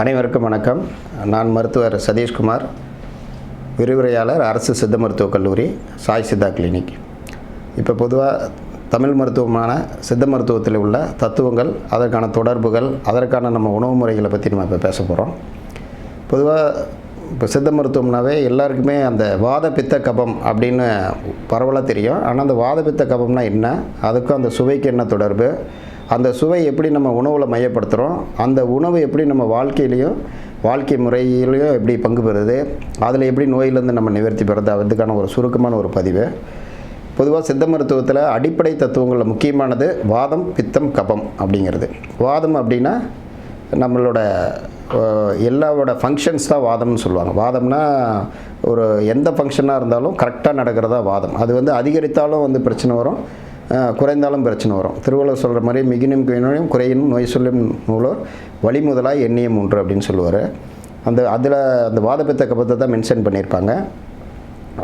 அனைவருக்கும் வணக்கம். நான் மருத்துவர் சதீஷ்குமார் விரிவுரையாளர் அரசு சித்த மருத்துவக் கல்லூரி சாய் சித்தா கிளினிக் இப்போ பொதுவாக தமிழ் மருத்துவமான சித்த மருத்துவத்தில் உள்ள தத்துவங்கள் அதற்கான தொடர்புகள் அதற்கான நம்ம உணவு முறைகளை பற்றி நம்ம இப்போ பேச போகிறோம் பொதுவாக இப்போ சித்த மருத்துவம்னாவே எல்லாருக்குமே அந்த வாத பித்த கபம் அப்படின்னு பரவலாக தெரியும். ஆனால் அந்த வாத பித்த கபம்னா என்ன? அதுக்கும் அந்த சுவைக்கு என்ன தொடர்பு? அந்த சுவை எப்படி நம்ம உணவில் மையப்படுத்துகிறோம் அந்த உணவு எப்படி நம்ம வாழ்க்கையிலையும் வாழ்க்கை முறையிலையும் எப்படி பங்கு பெறுது அதில் எப்படி நோயிலேருந்து நம்ம நிவர்த்தி பெறுது அதுக்கான ஒரு சுருக்கமான ஒரு பதிவு. பொதுவாக சித்த மருத்துவத்தில் அடிப்படை தத்துவங்களில் முக்கியமானது வாதம் பித்தம் கபம் அப்படிங்கிறது. வாதம் அப்படின்னா நம்மளோட எல்லாவோட ஃபங்க்ஷன்ஸ் தான் வாதம்னு சொல்லுவாங்க. வாதம்னா ஒரு எந்த ஃபங்க்ஷனாக இருந்தாலும் கரெக்டாக நடக்கிறதா வாதம். அது வந்து அதிகரித்தாலும் வந்து பிரச்சனை வரும். குறைந்தாலும் பிரச்சனை வரும். திருவள்ளுவர் சொல்கிற மாதிரி மிகினும் குயினும் குறையினும் நோய் சொல்லும் நூலோர் வழிமுதலாக எண்ணியம் ஒன்று அப்படின்னு சொல்லுவார். அந்த அதில் அந்த வாதப்பித்த கபத்தை தான் மென்ஷன் பண்ணியிருப்பாங்க.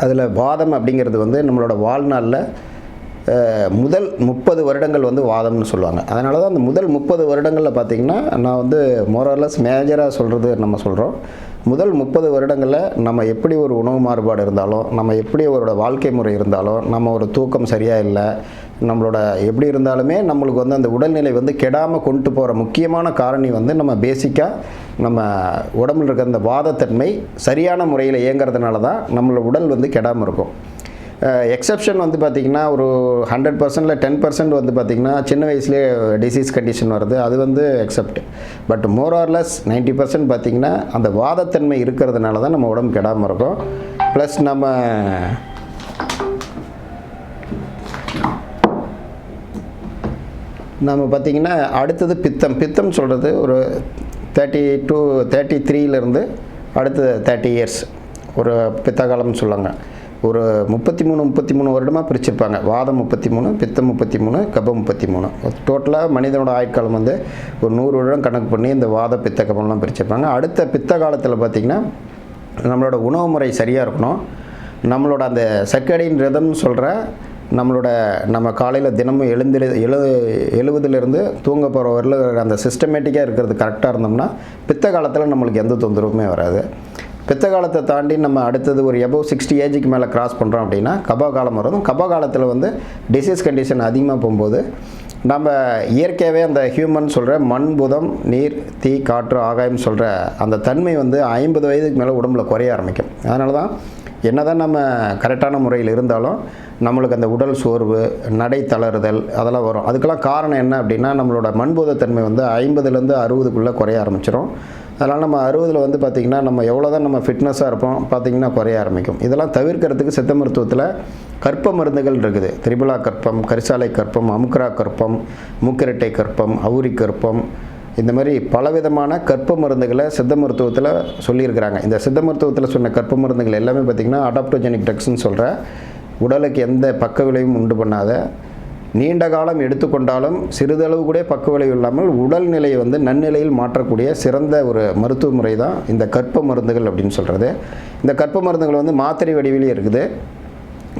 அதில் வாதம் அப்படிங்கிறது வந்து நம்மளோட வாழ்நாளில் முதல் முப்பது வருடங்கள் வந்து வாதம்னு சொல்லுவாங்க. அதனால தான் அந்த முதல் முப்பது வருடங்களில் பார்த்திங்கன்னா நான் வந்து மோரலஸ் மேஜராக சொல்கிறது நம்ம சொல்கிறோம் முதல் முப்பது வருடங்களில் நம்ம எப்படி ஒரு உணவு மாறுபாடு இருந்தாலும் நம்ம எப்படி ஒரு வாழ்க்கை முறை இருந்தாலும் நம்ம ஒரு தூக்கம் சரியாக இல்லை நம்மளோட எப்படி இருந்தாலுமே நம்மளுக்கு வந்து அந்த உடல்நிலை வந்து கெடாமல் கொண்டு போகிற முக்கியமான காரணி வந்து நம்ம பேசிக்காக நம்ம உடம்புல இருக்க அந்த வாதத்தன்மை சரியான முறையில் இயங்குறதுனால தான் நம்மளோட உடல் வந்து கெடாமல் இருக்கும். எக்ஸப்ஷன் வந்து பார்த்திங்கன்னா ஒரு ஹண்ட்ரட் பர்சன்டில் டென் பர்சன்ட் வந்து பார்த்திங்கன்னா சின்ன வயசுலேயே டிசீஸ் கண்டிஷன் வருது. அது வந்து except but more or less ninety percent பார்த்திங்கன்னா அந்த வாதத்தன்மை இருக்கிறதுனால தான் நம்ம உடம்பு கெடாமல் இருக்கும். ப்ளஸ் நம்ம நம்ம பார்த்திங்கன்னா அடுத்தது பித்தம். பித்தம் சொல்கிறது ஒரு தேர்ட்டி டூ தேர்ட்டி த்ரீலேருந்து அடுத்தது தேர்ட்டி இயர்ஸ் ஒரு பித்த காலம்னு சொல்லுவாங்க. ஒரு முப்பத்தி மூணு முப்பத்தி மூணு வருடமாக பிரிச்சிருப்பாங்க. வாதம் முப்பத்தி மூணு பித்தம் முப்பத்தி மூணு கபம் முப்பத்தி மூணு. டோட்டலாக மனிதனோட ஆயுட்காலம் வந்து ஒரு நூறு வருடம் கணக்கு பண்ணி இந்த வாத பித்த கபம்லாம் பிரிச்சிருப்பாங்க. அடுத்த பித்த காலத்தில் பார்த்திங்கன்னா நம்மளோட உணவு முறை சரியாக இருக்கணும். நம்மளோட அந்த சர்க்கடின் ரதம்னு சொல்கிற நம்மளோட நம்ம காலையில் தினமும் எழுந்திரு எழு எழுவதுலேருந்து தூங்க போகிற வரல அந்த சிஸ்டமேட்டிக்காக இருக்கிறது கரெக்டாக இருந்தோம்னா பித்த காலத்தில் நம்மளுக்கு எந்த தொந்தரவுமே வராது. பித்த காலத்தை தாண்டி நம்ம அடுத்தது ஒரு எபோவ் சிக்ஸ்டி ஏஜுக்கு மேலே கிராஸ் பண்ணுறோம் அப்படின்னா கபா காலம் வரும். கபா காலத்தில் வந்து டிசீஸ் கண்டிஷன் அதிகமாக போகும்போது நம்ம இயற்கையாகவே அந்த ஹியூமன் சொல்கிற மண் புதம் நீர் தீ காற்று ஆகாயம் சொல்கிற அந்த தன்மை வந்து ஐம்பது வயதுக்கு மேலே உடம்புல குறைய ஆரம்பிக்கும். அதனால தான் என்னதான் நம்ம கரெக்டான முறையில் இருந்தாலும் நம்மளுக்கு அந்த உடல் சோர்வு நடை தளறுதல் அதெல்லாம் வரும். அதுக்கெல்லாம் காரணம் என்ன அப்படின்னா நம்மளோட மண்பூதத்தன்மை வந்து ஐம்பதுலேருந்து அறுபதுக்குள்ளே குறைய ஆரம்பிச்சிடும் அதனால் நம்ம அறுபதில் வந்து பார்த்திங்கன்னா நம்ம எவ்வளோ தான் நம்ம ஃபிட்னஸாக இருப்போம் பார்த்திங்கன்னா குறைய ஆரம்பிக்கும். இதெல்லாம் தவிர்க்கிறதுக்கு சித்த மருத்துவத்தில் கற்ப மருந்துகள் இருக்குது. திரிபுலா கற்பம் கரிசாலை கற்பம் அமுக்ரா கற்பம் மூக்கிரட்டை கற்பம் அவுரி கற்பம் இந்த மாதிரி பலவிதமான கற்ப மருந்துகளை சித்த மருத்துவத்தில் சொல்லியிருக்கிறாங்க. இந்த சித்த மருத்துவத்தில் சொன்ன கற்ப மருந்துகள் எல்லாமே பார்த்திங்கன்னா அடாப்டோஜெனிக் ட்ரக்ஸ்னு சொல்கிற உடலுக்கு எந்த பக்க விளைவும் உண்டு பண்ணாத நீண்ட காலம் எடுத்துக்கொண்டாலும் சிறிதளவு கூட பக்க விளைவு இல்லாமல் உடல்நிலையை வந்து நன்னிலையில் மாற்றக்கூடிய சிறந்த ஒரு மருத்துவ முறை தான் இந்த கற்ப மருந்துகள் அப்படின்னு சொல்கிறது இந்த கற்ப மருந்துகள் வந்து மாத்திரை வடிவிலே இருக்குது.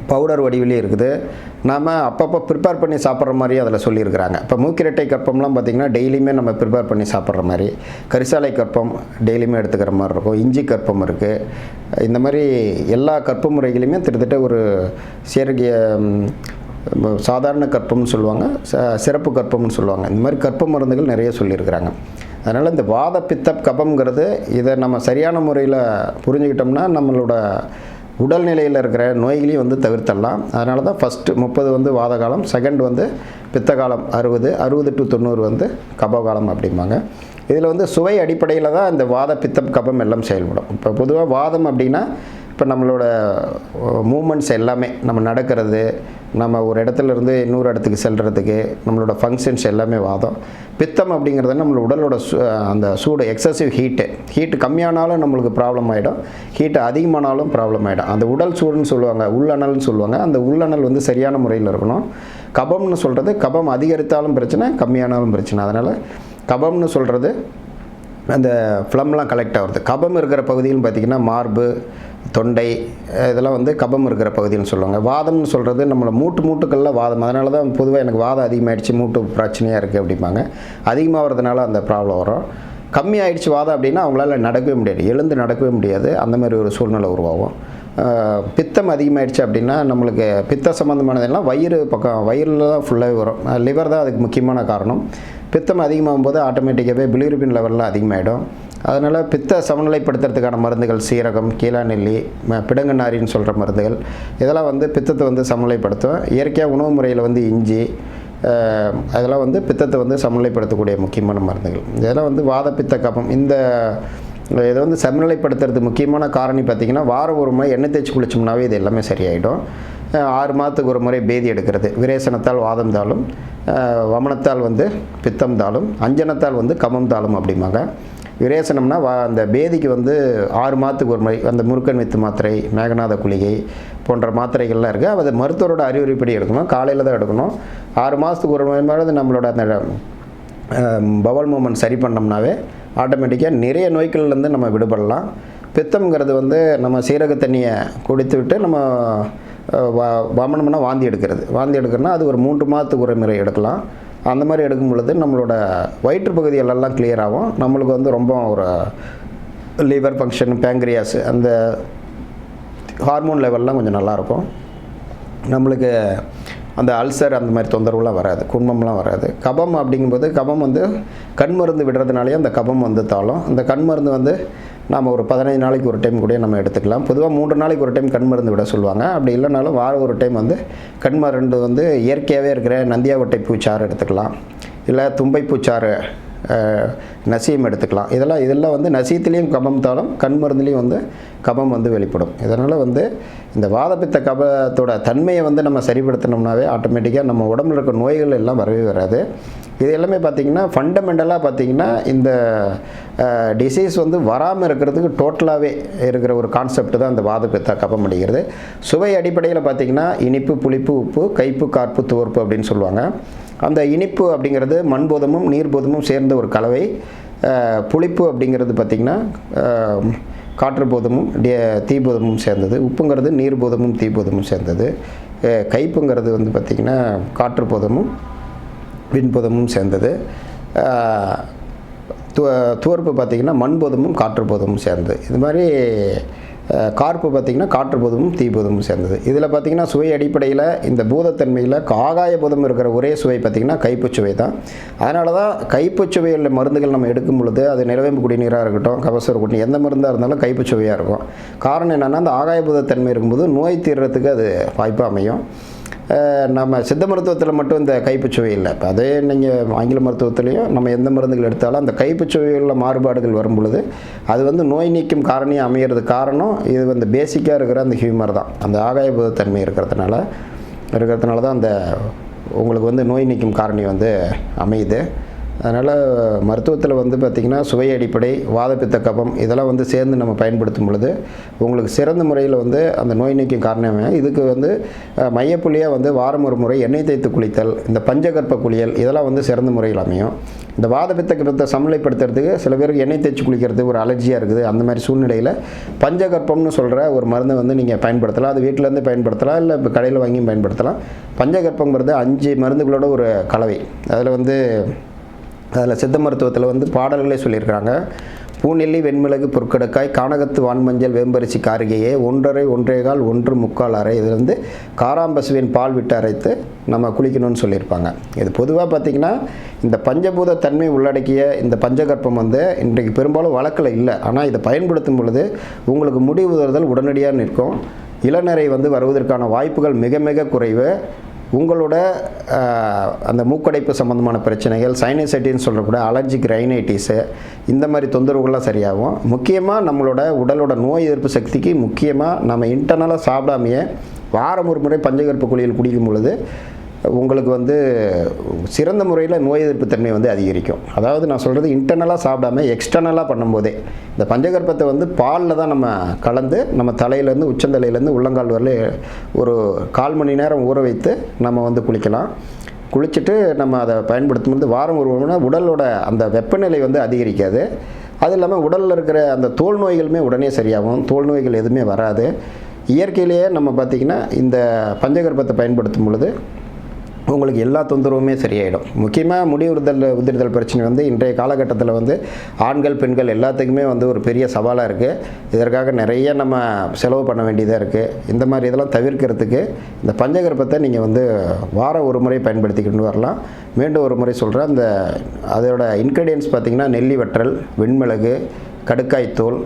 பவுடர் வடிவிலே இருக்குது. நாம் அப்பப்போ ப்ரிப்பேர் பண்ணி சாப்பிட்ற மாதிரி அதில் சொல்லியிருக்கிறாங்க. இப்போ மூக்கிரட்டை கற்பம்லாம் பார்த்திங்கன்னா டெய்லியுமே நம்ம ப்ரிப்பேர் பண்ணி சாப்பிட்ற மாதிரி. கரிசாலை கற்பம் டெய்லியுமே எடுத்துக்கிற மாதிரி இருக்கும். இஞ்சி கற்பம் இருக்குது இந்த மாதிரி எல்லா கற்ப முறைகளையுமே கிட்டத்தட்ட ஒரு செயற்கை சாதாரண கற்பம்னு சொல்லுவாங்க. ச- சிறப்பு கற்பம்னு சொல்லுவாங்க. இந்த மாதிரி கற்ப மருந்துகள் நிறைய சொல்லியிருக்கிறாங்க. அதனால் இந்த வாத பித்த கபம்ங்கிறது இதை நம்ம சரியான முறையில் புரிஞ்சுக்கிட்டோம்னா நம்மளோட உடல்நிலையில் இருக்கிற நோய்களையும் வந்து தவிர்த்தரலாம். அதனால தான் ஃபஸ்ட்டு முப்பது வந்து வாத காலம் செகண்ட் வந்து பித்த காலம் அறுபது அறுபது டு தொண்ணூறு வந்து கபகாலம் அப்படிம்பாங்க. இதில் வந்து சுவை அடிப்படையில் தான் இந்த வாத பித்தம் கபம் எல்லாம் செயல்படும். இப்போ பொதுவாக வாதம் அப்படின்னா இப்போ நம்மளோட மூமெண்ட்ஸ் எல்லாமே நம்ம நடக்கிறது நம்ம ஒரு இடத்துல இருந்து இன்னொரு இடத்துக்கு செல்கிறதுக்கு நம்மளோட ஃபங்க்ஷன்ஸ் எல்லாமே வாதம். பித்தம் அப்படிங்கிறது நம்மளோட உடலோட சு- அந்த சூடு எக்ஸசிவ் ஹீட்டு ஹீட்டு கம்மியானாலும் நம்மளுக்கு ப்ராப்ளம் ஆகிடும் ஹீட்டு அதிகமானாலும் ப்ராப்ளம் ஆகிடும் அந்த உடல் சூடுன்னு சொல்லுவாங்க உள்ளணல்னு சொல்லுவாங்க. அந்த உள்ளணல் வந்து சரியான முறையில் இருக்கணும். கபம்னு சொல்கிறது கபம் அதிகரித்தாலும் பிரச்சனை கம்மியானாலும் பிரச்சனை. அதனால் கபம்னு சொல்கிறது அந்த ஃப்ளம்லாம் கலெக்ட் ஆகிறது. கபம் இருக்கிற பகுதியில் பார்த்திங்கன்னா மார்பு தொண்டை இதெல்லாம் வந்து கபம் இருக்கிற பகுதின்னு சொல்லுவாங்க. வாதம்னு சொல்கிறது நம்மளை மூட்டு மூட்டுக்களில் வாதம். அதனால தான் பொதுவாக எனக்கு வாதம் அதிகமாகிடுச்சு மூட்டு பிரச்சனையாக இருக்குது அப்படிம்பாங்க. அதிகமாகிறதுனால அந்த ப்ராப்ளம் வரும். கம்மி வாதம் அப்படின்னா அவங்களால நடக்கவே முடியாது. எழுந்து நடக்கவே முடியாது. அந்த மாதிரி ஒரு சூழ்நிலை உருவாகும். பித்தம் அதிகமாகிடுச்சு அப்படின்னா நம்மளுக்கு பித்த சம்மந்தமானதெல்லாம் வயிறு பக்கம் வயிறில் தான் ஃபுல்லாகவே வரும். லிவர் தான் அதுக்கு முக்கியமான காரணம். பித்தம் அதிகமாகும் போது ஆட்டோமேட்டிக்காகவே பிலிருபின் லெவலில் அதிகமாகிடும் அதனால் பித்த சமநிலைப்படுத்துறதுக்கான மருந்துகள் சீரகம் கீழாநெல்லி ம- சொல்கிற மருந்துகள். இதெல்லாம் வந்து பித்தத்தை வந்து சமநிலைப்படுத்தும். இயற்கையாக உணவு முறையில் வந்து இஞ்சி அதெல்லாம் வந்து பித்தத்தை வந்து சமநிலைப்படுத்தக்கூடிய முக்கியமான மருந்துகள். இதெல்லாம் வந்து வாத பித்த கபம். இந்த இதை வந்து சமநிலைப்படுத்துறது முக்கியமான காரணி பார்த்திங்கன்னா வாரம் ஒரு முறை எண்ணெய் தேய்ச்சி குளிச்சோம்னாவே இது எல்லாமே சரியாயிடும். ஆறு மாதத்துக்கு ஒரு முறை பேதி எடுக்கிறது. விரேசனத்தால் வாதம் தாளும் வமனத்தால் வந்து பித்தம் தாளும் அஞ்சனத்தால் வந்து கமம் தாளும் அப்படிம்பாங்க. விரேசனம்னா வா அந்த பேதிக்கு வந்து ஆறு மாதத்துக்கு ஒரு முறை அந்த முருக்கன் வித்து மாத்திரை மேகநாத குளிகை போன்ற மாத்திரைகள்லாம் இருக்குது அது மருத்துவரோட அறிவுரைப்படி எடுக்கணும். காலையில் தான் எடுக்கணும். ஆறு மாதத்துக்கு ஒரு முறை நம்மளோட அந்த பவல் மூமெண்ட் சரி பண்ணோம்னாவே ஆட்டோமேட்டிக்காக நிறைய நோய்கள்லேருந்து நம்ம விடுபடலாம். பித்தம்ங்கிறது வந்து நம்ம சீரக தண்ணியை குடித்து விட்டு நம்ம வா வ- வமனம்னா வாந்தி எடுக்கிறது. வாந்தி எடுக்கிறதுனா அது ஒரு மூன்று மாதத்துக்கு ஒரு முறை எடுக்கலாம். அந்த மாதிரி எடுக்கும் பொழுது நம்மளோட வயிற்று பகுதிகளெல்லாம் clear ஆகும். நம்மளுக்கு வந்து ரொம்ப ஒரு லிவர் ஃபங்க்ஷன் பேங்க்ரியாஸ் அந்த ஹார்மோன் லெவல்லாம் கொஞ்சம் நல்லாயிருக்கும் நம்மளுக்கு அந்த அல்சர் அந்த மாதிரி தொந்தரவுலாம் வராது குன்மம்லாம் வராது. கபம் அப்படிங்கும்போது கபம் வந்து கண் மருந்து விடுறதுனாலே அந்த கபம் வந்து தாளும் அந்த கண் மருந்து வந்து நாம் ஒரு பதினைந்து நாளைக்கு ஒரு டைம் கூட நம்ம எடுத்துக்கலாம். பொதுவாக மூன்று நாளைக்கு ஒரு டைம் கண் மருந்து விட சொல்லுவாங்க. அப்படி இல்லைனாலும் வாரம் ஒரு டைம் வந்து கண் மருந்து வந்து இயற்கையாகவே இருக்கிற நந்தியாவட்டை பூச்சாறு எடுத்துக்கலாம். இல்லை தும்பை பூச்சாறு நசியம் எடுத்துக்கலாம். இதெல்லாம் இதெல்லாம் வந்து நசியத்துலேயும் கபம் தாளம் கண் மருந்துலேயும் வந்து கபம் வந்து வெளிப்படும். இதனால் வந்து இந்த வாதப்பித்த கபத்தோட தன்மையை வந்து நம்ம சரிப்படுத்தினோம்னாவே ஆட்டோமேட்டிக்காக நம்ம உடம்புல இருக்க நோய்கள் எல்லாம் வரவே வராது. இது எல்லாமே பார்த்திங்கன்னா ஃபண்டமெண்டலாக பார்த்திங்கன்னா இந்த டிசீஸ் வந்து வராமல் இருக்கிறதுக்கு டோட்டலாகவே இருக்கிற ஒரு கான்செப்ட் தான் இந்த வாதப்பித்த கபம் அடிக்கிறது. சுவை அடிப்படையில் பார்த்திங்கன்னா இனிப்பு புளிப்பு உப்பு கைப்பு கார்ப்பு துவர்ப்பு அப்படின்னு சொல்லுவாங்க. அந்த இனிப்பு அப்படிங்கிறது மண்போதமும் நீர்போதமும் சேர்ந்த ஒரு கலவை. புளிப்பு அப்படிங்கிறது பார்த்திங்கன்னா காற்று போதமும் தீபோதமும் சேர்ந்தது. உப்புங்கிறது நீர்போதமும் தீபோதமும் சேர்ந்தது. கைப்புங்கிறது வந்து பார்த்திங்கன்னா காற்றுப்போதமும் விண்போதமும் சேர்ந்தது. து- துவர்ப்பு பார்த்திங்கன்னா மண்போதமும் காற்றுப்போதமும் சேர்ந்தது. இது மாதிரி கார்ப்பு பார்த்திங்கன்னா காற்றுப்போதமும் தீபோதமும் சேர்ந்தது. இதில் பார்த்திங்கன்னா சுவை அடிப்படையில் இந்த பூதத்தன்மையில் ஆகாய போதம் இருக்கிற ஒரே சுவை பார்த்திங்கன்னா கைப்புச்சுவை தான். அதனால தான் கைப்புச்சுவையில் மருந்துகள் நம்ம எடுக்கும் பொழுது அது நிலவேம்பு குடிநீராக இருக்கட்டும் கபசுர குடிநீர் எந்த மருந்தாக இருந்தாலும் கைப்புச்சுவையாக இருக்கும். காரணம் என்னென்னா அந்த ஆகாய பூதத்தன்மை இருக்கும்போது நோய் தீர்றதுக்கு அது வாய்ப்பு அமையும். நம்ம சித்த மருத்துவத்தில் மட்டும் இந்த கைப்புச்சுவை இல்லை. இப்போ அதே நீங்கள் ஆங்கில மருத்துவத்துலேயும் நம்ம எந்த மருந்துகள் எடுத்தாலும் அந்த கைப்புச்சுவையில் மாறுபாடுகள் வரும் பொழுது அது வந்து நோய் நீக்கும் காரணியாக அமையிறது காரணம் இது வந்து பேசிக்காக இருக்கிற அந்த ஹியூமர் தான். அந்த ஆகாயபூதத்தன்மை இருக்கிறதுனால இருக்கிறதுனால தான் அந்த உங்களுக்கு வந்து நோய் நீக்கும் காரணி வந்து அமையுது. அதனால் மருத்துவத்தில் வந்து பார்த்திங்கன்னா சுவை அடிப்படை வாதப்பித்த கபம் இதெல்லாம் வந்து சேர்ந்து நம்ம பயன்படுத்தும் பொழுது உங்களுக்கு சிறந்த முறையில் வந்து அந்த நோய் நீக்கும் காரணமே. இதுக்கு வந்து மையப்புள்ளியாக வந்து வாரம் ஒரு முறை எண்ணெய் தேய்த்து குளித்தல் இந்த பஞ்சகற்ப குளியல் இதெல்லாம் வந்து சிறந்த முறையில் அமையும். இந்த வாதப்பித்த கபத்தை சமநிலைப்படுத்துறதுக்கு சில பேருக்கு எண்ணெய் தேய்ச்சி குளிக்கிறது ஒரு அலர்ஜியாக இருக்குது. அந்த மாதிரி சூழ்நிலையில் பஞ்சகற்பம்னு சொல்கிற ஒரு மருந்தை வந்து நீங்கள் பயன்படுத்தலாம். அது வீட்டிலேருந்து பயன்படுத்தலாம் இல்லை இப்போ கடையில் வாங்கியும் பயன்படுத்தலாம். பஞ்சகற்பங்கிறது அஞ்சு மருந்துகளோட ஒரு கலவை. அதில் வந்து அதில் சித்த மருத்துவத்தில் வந்து பாடல்களே சொல்லியிருக்கிறாங்க. பூநெல்லி வெண்மிளகு பொற்கடக்காய் கானகத்து வான்மஞ்சள் வேம்பரிசி காரிகையே ஒன்றரை ஒன்றேகால் ஒன்று முக்கால் அரை. இது வந்து காராம்பசுவின் பால் விட்டு அரைத்து நம்ம குளிக்கணும்னு சொல்லியிருப்பாங்க. இது பொதுவாக பார்த்திங்கன்னா இந்த பஞ்சபூத தன்மை உள்ளடக்கிய இந்த பஞ்சகற்பம் வந்து இன்றைக்கு பெரும்பாலும் வழக்கில் இல்லை. ஆனால் இதை பயன்படுத்தும் பொழுது உங்களுக்கு முடி உதறுதல் உடனடியாக நிற்கும். இளநரை வந்து வருவதற்கான வாய்ப்புகள் மிக மிக குறைவு. உங்களோட அந்த மூக்கடைப்பு சம்மந்தமான பிரச்சனைகள் சைனசைட்டின்னு சொல்லக்கூடிய அலர்ஜிக் ரைனைட்டிஸு இந்த மாதிரி தொந்தரவுகள்லாம் சரியாகும். முக்கியமாக நம்மளோட உடலோட நோய் எதிர்ப்பு சக்திக்கு முக்கியமாக நம்ம இன்டர்னலாக சாப்பிடாமையே வாரம் ஒரு முறை பஞ்சகற்ப குளியல் குடிக்கும் பொழுது உங்களுக்கு வந்து சிறந்த முறையில் நோய் எதிர்ப்பு தன்மை வந்து அதிகரிக்கும். அதாவது நான் சொல்கிறது இன்டர்னலாக சாப்பிடாம எக்ஸ்டர்னலாக பண்ணும்போதே இந்த பஞ்சகற்பத்தை வந்து பாலில் தான் நம்ம கலந்து நம்ம தலையிலேருந்து உச்சந்தலையிலேருந்து உள்ளங்கால் வரல ஒரு கால் மணி நேரம் ஊற வைத்து நம்ம வந்து குளிக்கலாம். குளிச்சுட்டு நம்ம அதை பயன்படுத்தும் போது வாரம் ஒரு மணி உடலோட அந்த வெப்பநிலை வந்து அதிகரிக்காது. அது இல்லாமல் உடலில் இருக்கிற அந்த தோல் நோய்களுமே உடனே சரியாகும். தோல் நோய்கள் எதுவுமே வராது. இயற்கையிலேயே நம்ம பார்த்திங்கன்னா இந்த பஞ்சகற்பத்தை பயன்படுத்தும் பொழுது உங்களுக்கு எல்லா தொந்தரவுமே சரியாயிடும். முக்கியமாக முடிவுறுதல் உதிர்தல் பிரச்சனை வந்து இன்றைய காலகட்டத்தில் வந்து ஆண்கள் பெண்கள் எல்லாத்துக்குமே வந்து ஒரு பெரிய சவாலாக இருக்குது இதற்காக நிறைய நம்ம செலவு பண்ண வேண்டியதாக இருக்குது இந்த மாதிரி இதெல்லாம் தவிர்க்கிறதுக்கு இந்த பஞ்சகர்ப்பத்தை நீங்கள் வந்து வாரம் ஒரு முறை பயன்படுத்திக்கிட்டு வரலாம். மீண்டும் ஒரு முறை சொல்கிறேன் அந்த அதோட இன்க்ரீடியன்ஸ் பார்த்திங்கன்னா நெல்லி வற்றல் வெண்மிளகு கடுக்காய்த்தூள்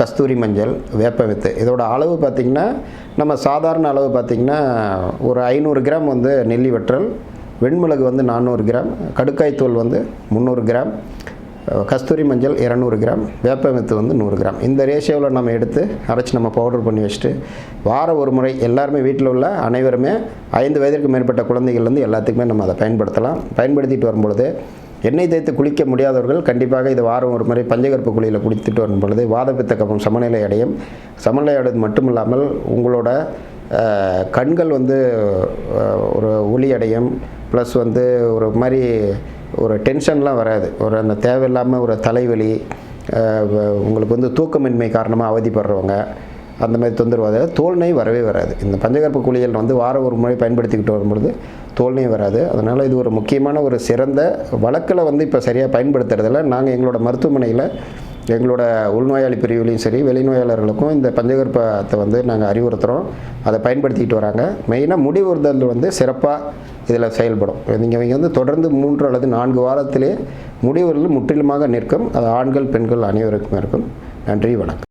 கஸ்தூரி மஞ்சள் வேப்ப வித்து. இதோட அளவு பார்த்திங்கன்னா நம்ம சாதாரண அளவு பார்த்திங்கன்னா ஒரு ஐநூறு கிராம் வந்து நெல்லி வற்றல் வெண்மிளகு வந்து நானூறு கிராம் கடுக்காய்த்தூள் வந்து முந்நூறு கிராம் கஸ்தூரி மஞ்சள் இரநூறு கிராம் வேப்ப வித்து வந்து நூறு கிராம். இந்த ரேஷியோவில் நம்ம எடுத்து அரைச்சி நம்ம பவுடர் பண்ணி வச்சுட்டு வாரம் ஒரு முறை எல்லாருமே வீட்டில் உள்ள அனைவருமே ஐந்து வயதிற்கு மேற்பட்ட குழந்தைகள்லேருந்து எல்லாத்துக்குமே நம்ம அதை பயன்படுத்தலாம். பயன்படுத்திட்டு வரும்பொழுது எண்ணெய் தேய்த்து குளிக்க முடியாதவர்கள் கண்டிப்பாக இது வாரம் ஒரு முறை பஞ்சகற்ப குழியில் குளித்துட்டு வரும் பொழுது வாதப்பித்த கபம் சமநிலை அடையும். சமநிலை அடைவது மட்டும் இல்லாமல் உங்களோட கண்கள் வந்து ஒரு ஒளி அடையும். ப்ளஸ் வந்து ஒரு மாதிரி ஒரு டென்ஷன்லாம் வராது. ஒரு அந்த தேவையில்லாமல் ஒரு தலைவலி உங்களுக்கு வந்து தூக்கமின்மை காரணமாக அவதிப்படுறவங்க. அந்த மாதிரி தொந்தரவு அதாவது தோல் நோய் வரவே வராது. இந்த பஞ்சகற்ப குளியல் வந்து வாரம் ஒரு முறை பயன்படுத்திக்கிட்டு வரும்பொழுது தோல் நோய் வராது. அதனால் இது ஒரு முக்கியமான ஒரு சிறந்த வழக்கில் வந்து இப்போ சரியாக பயன்படுத்துறதில்ல. நாங்கள் எங்களோட மருத்துவமனையில் எங்களோட உள்நோயாளி பிரிவுலையும் சரி வெளிநோயாளர்களுக்கும் இந்த பஞ்சகற்பத்தை வந்து நாங்கள் அறிவுறுத்துகிறோம் அதை பயன்படுத்திக்கிட்டு வராங்க. மெயினாக முடிவுறுதல் வந்து சிறப்பாக இதில் செயல்படும். நீங்கள் இவங்க வந்து தொடர்ந்து மூன்று அல்லது நான்கு வாரத்திலே முடிவுகள் முற்றிலுமாக நிற்கும். அது ஆண்கள் பெண்கள் அனைவருக்கும் இருக்கும். நன்றி வணக்கம்.